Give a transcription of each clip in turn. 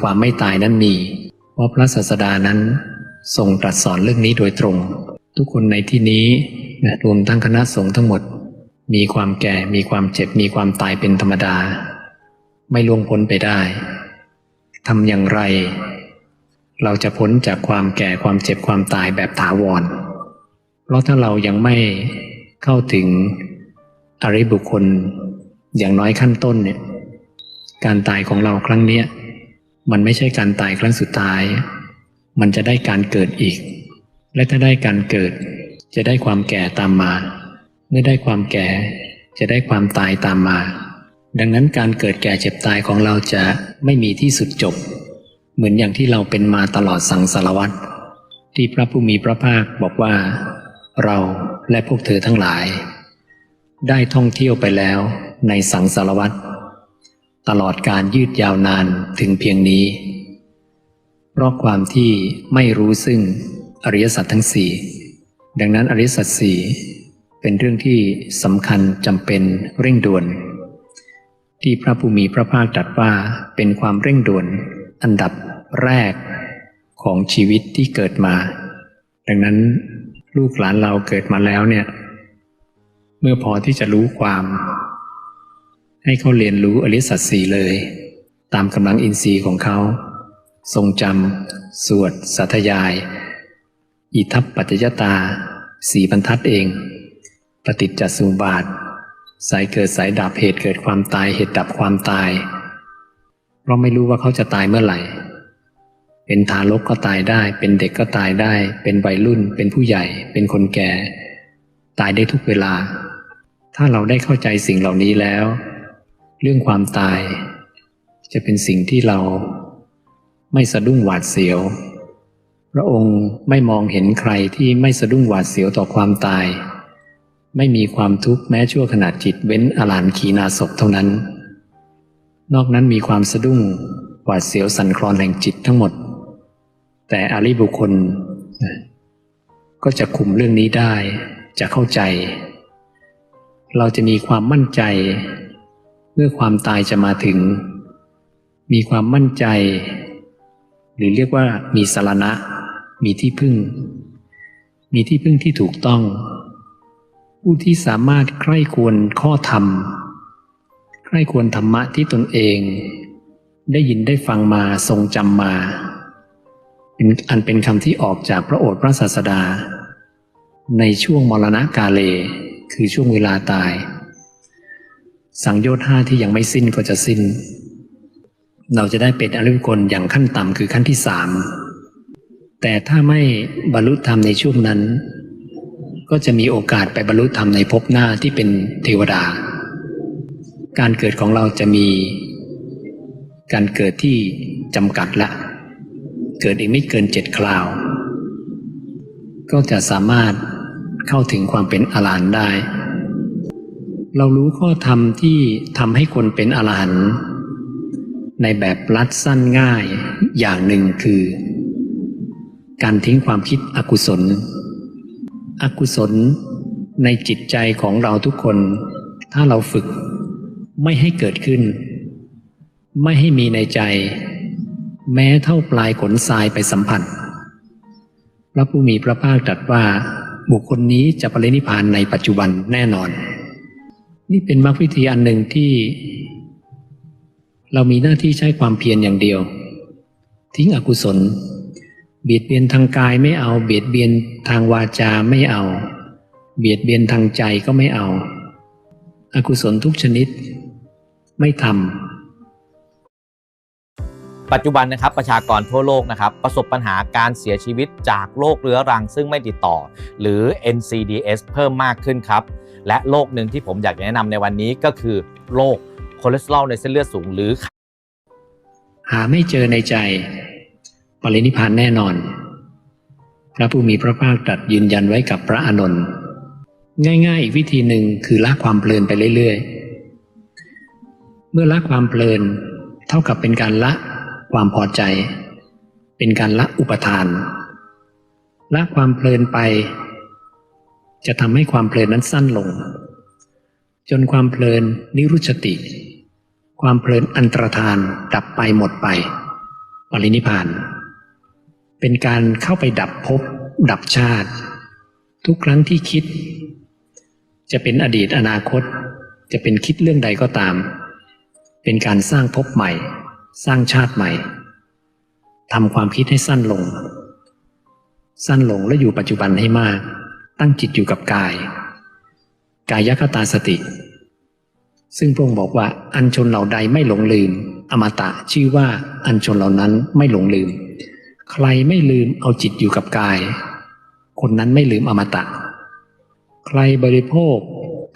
ความไม่ตายนั้นมี เพราะพระศาสดานั้นทรงตรัสสอนเรื่องนี้โดยตรง ทุกคนในที่นี้นะรวมทั้งคณะสงฆ์ทั้งหมด มีความแก่มีความเจ็บมีความตายเป็นธรรมดา ไม่ล่วงพ้นไปได้ทำอย่างไร เราจะพ้นจากความแก่ความเจ็บความตายแบบถาวร เพราะถ้าเรายังไม่เข้าถึงอริบุคคลอย่างน้อยขั้นต้นเนี่ยการตายของเราครั้งเนี้ย มันไม่ใช่การตายครั้งสุดท้าย มันจะได้การเกิดอีก และถ้าได้การเกิด จะได้ความแก่ตามมา เมื่อได้ความแก่ จะได้ความตายตามมา ดังนั้นการเกิดแก่เจ็บตายของเราจะไม่มีที่สุดจบ เหมือนอย่างที่เราเป็นมาตลอดสังสารวัตรที่พระผู้มีพระภาคบอกว่า เราและพวกเธอทั้งหลาย ได้ท่องเที่ยวไปแล้วในสังสารวัตร ตลอดการยืดยาวนานถึงเพียงนี้ เพราะความที่ไม่รู้ซึ่งอริยสัจทั้งสี่ดังนั้นอริยสัจสี่เป็นเรื่องที่สำคัญจำเป็นเร่งด่วน ที่พระผู้มีพระภาคตรัสว่าเป็นความเร่งด่วนอันดับแรกของชีวิตที่เกิดมา ดังนั้นลูกหลานเราเกิดมาแล้วเนี่ย เมื่อพอที่จะรู้ความ ให้เขาเรียนรู้อริสัจสี่เลย ตามกำลังอินทรีย์ของเขา ทรงจำสวดสัทยาย อิทัปปัจจยตา สีบรรทัดเอง ปฏิจจสมุบาท สายเกิดสายดับเหตุเกิดความตายเหตุดับความตาย เพราะไม่รู้ว่าเขาจะตายเมื่อไหร่ เป็นทารกก็ตายได้ เป็นเด็กก็ตายได้ เป็นวัยรุ่น เป็นผู้ใหญ่ เป็นคนแก่ ตายได้ทุกเวลา ถ้าเราได้เข้าใจสิ่งเหล่านี้แล้ว เรื่องความตาย จะเป็นสิ่งที่เราไม่สะดุ้งหวาดเสียว พระองค์ไม่มองเห็นใครที่ไม่สะดุ้งหวาดเสียวต่อความตาย ไม่มีความทุกข์แม้ชั่วขณะจิตเว้นอลานขีนาศพเท่านั้น นอกนั้นมีความสะดุ้งหวาดเสียวสั่นคลอนแห่งจิตทั้งหมด แต่อริบุคคล ก็จะคุมเรื่องนี้ได้ จะเข้าใจ เราจะมีความมั่นใจ เมื่อความตายจะมาถึง มีความมั่นใจ หรือเรียกว่ามีสารณะ มีที่พึ่ง มีที่พึ่งที่ถูกต้อง ผู้ที่สามารถใคร่ควรข้อธรรม ใคร่ควรธรรมะที่ตนเอง ได้ยินได้ฟังมาทรงจำมาเป็นอันเป็นคำที่ออกจากพระโอษฐ์พระศาสดา ในช่วงมรณะกาเล คือช่วงเวลาตาย สังโยชน์ห้าที่ยังไม่สิ้นก็จะสิ้น เราจะได้เป็นอริยบุคคลอย่างขั้นต่ำคือขั้นที่สามแต่ถ้าไม่บรรลุธรรมในช่วงนั้น ก็จะมีโอกาสไปบรรลุธรรมในภพหน้าที่เป็นเทวดา การเกิดของเราจะมี การเกิดที่จำกัดละ เกิดอีกไม่เกินเจ็ดคราว ก็จะสามารถเข้าถึงความเป็นอรหันต์ได้ เรารู้ข้อธรรมที่ทำให้คนเป็นอรหันต์ในแบบรัดสั้นง่ายอย่างหนึ่งคือ การทิ้งความคิดอกุศล อกุศลในจิตใจของเราทุกคน ถ้าเราฝึกไม่ให้เกิดขึ้น ไม่ให้มีในใจ แม้เท่าปลายขนทรายไปสัมผัส พระผู้มีพระภาคตรัสว่าบุคคลนี้จะปรินิพพานในปัจจุบันแน่นอน นี่เป็นมรรควิธีอันหนึ่งที่ เรามีหน้าที่ใช้ความเพียรอย่างเดียว ทิ้งอกุศลเบียดเบียนทางกายไม่เอา เบียดเบียนทางวาจาไม่เอา เบียดเบียนทางใจก็ไม่เอาอกุศลทุกชนิด ไม่ทำปัจจุบันนะครับประชากรทั่วโลกนะครับ ประสบปัญหาการเสียชีวิตจากโรคเรื้อรังซึ่งไม่ติดต่อ หรือ NCDS เพิ่มมากขึ้นครับ และโรคหนึ่งที่ผมอยากจะแนะนำในวันนี้ก็คือโรคคอเลสเตอรอลในเส้นเลือดสูงหรือ หาไม่เจอในใจ ปรินิพพานแน่นอน พระผู้มีพระภาคตรัสยืนยันไว้กับพระอานนท์ง่ายๆ อีกวิธีหนึ่งคือละความเพลินไปเรื่อยๆ เมื่อละความเพลินเท่ากับเป็นการละความพอใจ เป็นการละอุปทาน ละความเพลินไป จะทำให้ความเพลินนั้นสั้นลง จนความเพลินนิรุชติ ความเพลินอันตรธานดับไปหมดไป ปรินิพพาน เป็นการเข้าไปดับภพดับชาติ ทุกครั้งที่คิด จะเป็นอดีตอนาคต จะเป็นคิดเรื่องใดก็ตาม เป็นการสร้างภพใหม่ สร้างชาติใหม่ทำความคิดให้สั้นลง สั้นลงและอยู่ปัจจุบันให้มาก ตั้งจิตอยู่กับกาย กายคตาสติ ซึ่งพระองค์บอกว่าอันชนเหล่าใดไม่หลงลืม อมตะชื่อว่าอันชนเหล่านั้นไม่หลงลืม ใครไม่ลืมเอาจิตอยู่กับกาย คนนั้นไม่ลืมอมตะ ใครบริโภค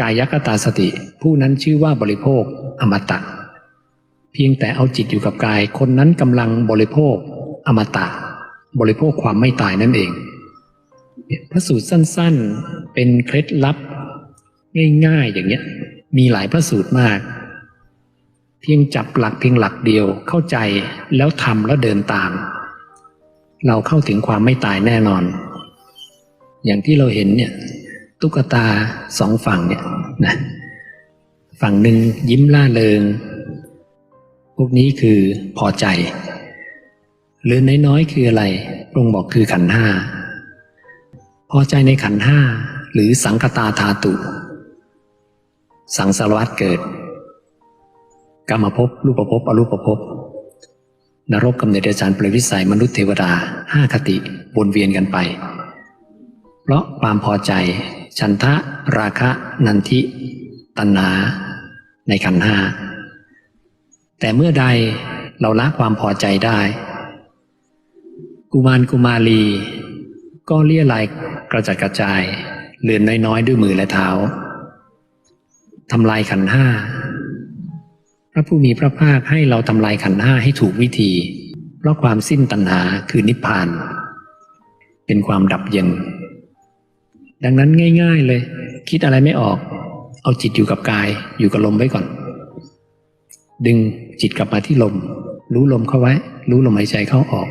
กายคตาสติ ผู้นั้นชื่อว่าบริโภคอมตะ เพียงแต่เอาจิตอยู่กับกาย คนนั้นกำลังบริโภค อมตะ บริโภคความไม่ตายนั่นเอง พระสูตรสั้นๆ เป็นเคล็ดลับ ง่ายๆ อย่างเงี้ย มีหลายพระสูตรมาก เพียงจับหลักเพียงหลักเดียวเข้าใจแล้วทำแล้วเดินตาม เราเข้าถึงความไม่ตายแน่นอน อย่างที่เราเห็นเนี่ย ตุ๊กตาสองฝั่งเนี่ยนะฝั่งหนึ่งยิ้มล่าเริง พวกนี้คือพอใจ หรือน้อยๆคืออะไรพระองค์บอกคือขันห้า พอใจในขันธ์ห้าหรือสังคตาธาตุ สังสารวัตเกิดกรรมภพรูปภพอรูปภพนรกกำเนิดเดรัจฉานเปรตวิสัยมนุษย์เทวดาห้าคติวนเวียนกันไป เพราะความพอใจ ฉันทะ ราคะ นันทิ ตัณหา ในขันธ์ห้าแต่เมื่อใดเราละความพอใจได้ กุมารกุมารี ก็เลี่ยลาย กระจัดกระจายเลือนน้อยๆ ด้วยมือและเท้าทำลายขันห้าพระผู้มีพระภาคให้เราทำลายขันห้าให้ถูกวิธี เพราะความสิ้นตัณหาคือนิพพาน เป็นความดับเย็นดังนั้นง่าย ๆเลย คิดอะไรไม่ออก เอาจิตอยู่กับกายอยู่กับลมไว้ก่อน ดึงจิตกลับมาที่ลม รู้ลมเข้าไว้ รู้ลมหายใจเข้าออก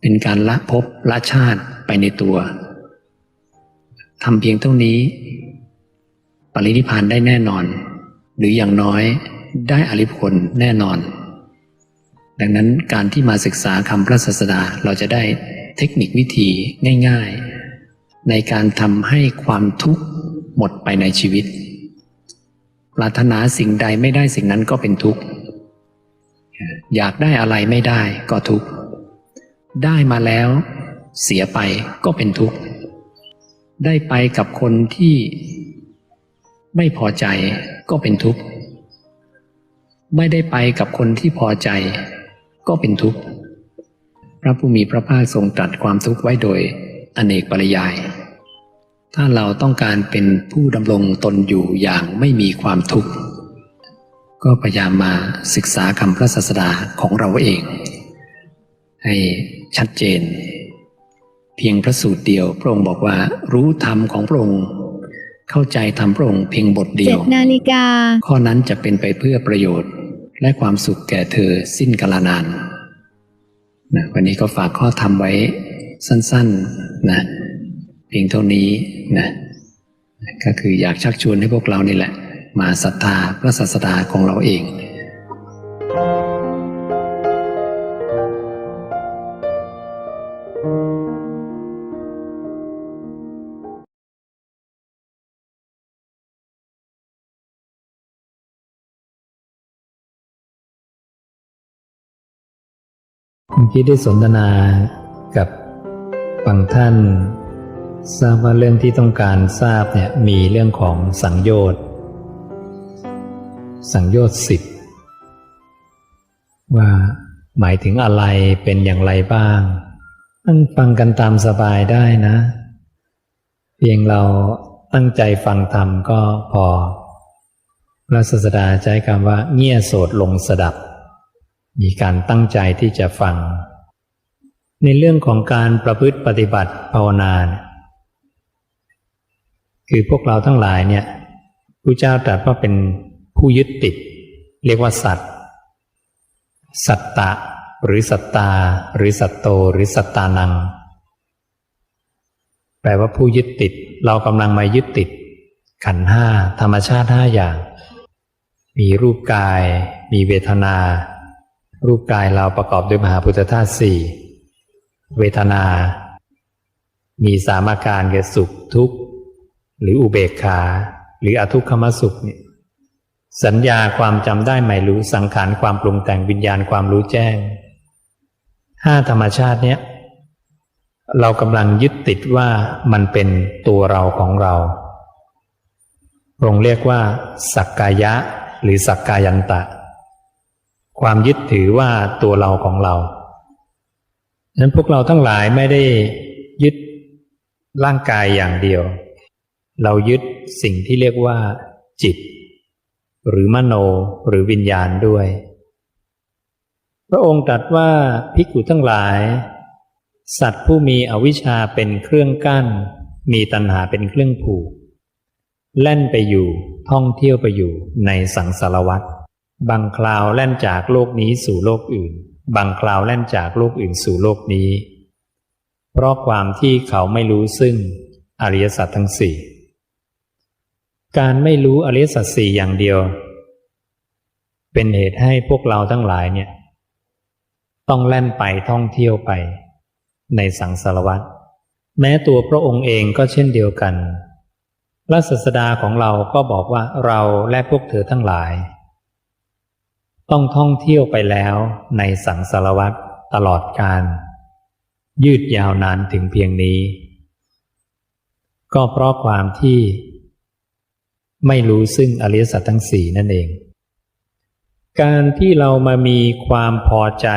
เป็นการละภพละชาติไปในตัว ทำเพียงเท่านี้ ปรินิพานได้แน่นอน หรืออย่างน้อยได้อริพลแน่นอน ดังนั้นการที่มาศึกษาคำพระศาสดาเราจะได้เทคนิควิธีง่าย ๆ ในการทำให้ความทุกข์หมดไปในชีวิต ปรารถนาสิ่งใดไม่ได้สิ่งนั้นก็เป็นทุกข์ อยากได้อะไรไม่ได้ก็ทุกข์ ได้มาแล้วเสียไปก็เป็นทุกข์ ได้ไปกับคนที่ไม่พอใจก็เป็นทุกข์ ไม่ได้ไปกับคนที่พอใจก็เป็นทุกข์ พระผู้มีพระภาคทรงตรัสความทุกข์ไว้โดยอเนกปริยาย ถ้าเราต้องการเป็นผู้ดำรงตนอยู่อย่างไม่มีความทุกข์ ก็พยายามมาศึกษาคำพระศาสดาของเราเอง ให้ชัดเจน เพียงพระสูตรเดียว พระองค์บอกว่า รู้ธรรมของพระองค์เข้าใจธรรมพระองค์เพียงบทเดีเจ็ยดวนาฬิกา ข้อนั้นจะเป็นไปเพื่อประโยชน์ และความสุขแก่เธอสิ้นกาลนานนะวันนี้ก็ฝากข้อธรรมไว้สั้นๆนะเพียงเท่านี้นะก็คืออยากชักชวนให้พวกเรานี่แหละ มาศรัทธาพระศาสดาของเราเอง เมื่อกี้ได้สนทนากับบางท่าน ทราบว่าเรื่องที่ต้องการทราบเนี่ยมีเรื่องของสังโยชน์สังโยชน์สิบว่าหมายถึงอะไรเป็นอย่างไรบ้างนั่งฟังกันตามสบายได้นะ เพียงเราตั้งใจฟังธรรมก็พอพระศาสดาใช้คำว่าเงี่ยโสดลงสดับ มีการตั้งใจที่จะฟัง ในเรื่องของการประพฤติปฏิบัติภาวนานคือพวกเราทั้งหลายเนี่ยพระเจ้าตรัสว่าเป็นผู้ยึดติด เรียกว่าสัตว์ สัตตะ หรือสัตตา หรือสัตโต หรือสัตตานัง แปลว่าผู้ยึดติด เรากำลังมายึดติด ขันห้าธรรมชาติห้าอย่าง มีรูปกาย มีเวทนา รูปกายเราประกอบด้วยมหาพุทธธาตุสี่เวทนา มีสามอาการแก่สุขทุกข์ หรืออุเบกขา หรืออทุกขมสุขเนี่ยสัญญาความจำได้หมายรู้สังขารความปรุงแต่งวิญญาณความรู้แจ้งห้าธรรมชาติเนี้ยเรากำลังยึดติดว่ามันเป็นตัวเราของเราพรงเรียกว่า สักกายะ หรือสักกายันตะ ความยึดถือว่าตัวเราของเราฉะนั้นพวกเราทั้งหลายไม่ได้ยึดร่างกายอย่างเดียว เรายึดสิ่งที่เรียกว่า จิต หรือมโนหรือวิญญาณด้วย พระองค์ตรัสว่าภิกขุทั้งหลาย สัตว์ผู้มีอวิชชาเป็นเครื่องกั้น มีตัณหาเป็นเครื่องผูกแล่นไปอยู่ท่องเที่ยวไปอยู่ในสังสารวัฏ บางคราวแล่นจากโลกนี้สู่โลกอื่น บางคราวแล่นจากโลกอื่นสู่โลกนี้ เพราะความที่เขาไม่รู้ซึ่งอริยสัจทั้งสี่การไม่รู้อริยสัจสี่อย่างเดียว เป็นเหตุให้พวกเราทั้งหลายเนี่ย ต้องแล่นไปท่องเที่ยวไป ในสังสารวัฏแม้ตัวพระองค์เองก็เช่นเดียวกันพระศาสดาของเราก็บอกว่าเราและพวกเธอทั้งหลาย ต้องท่องเที่ยวไปแล้วในสังสารวัตรตลอดการ ยืดยาวนานถึงเพียงนี้ ก็เพราะความที่ ไม่รู้ซึ่งอริยสัจทั้งสี่นั่นเอง การที่เรามามีความพอใจ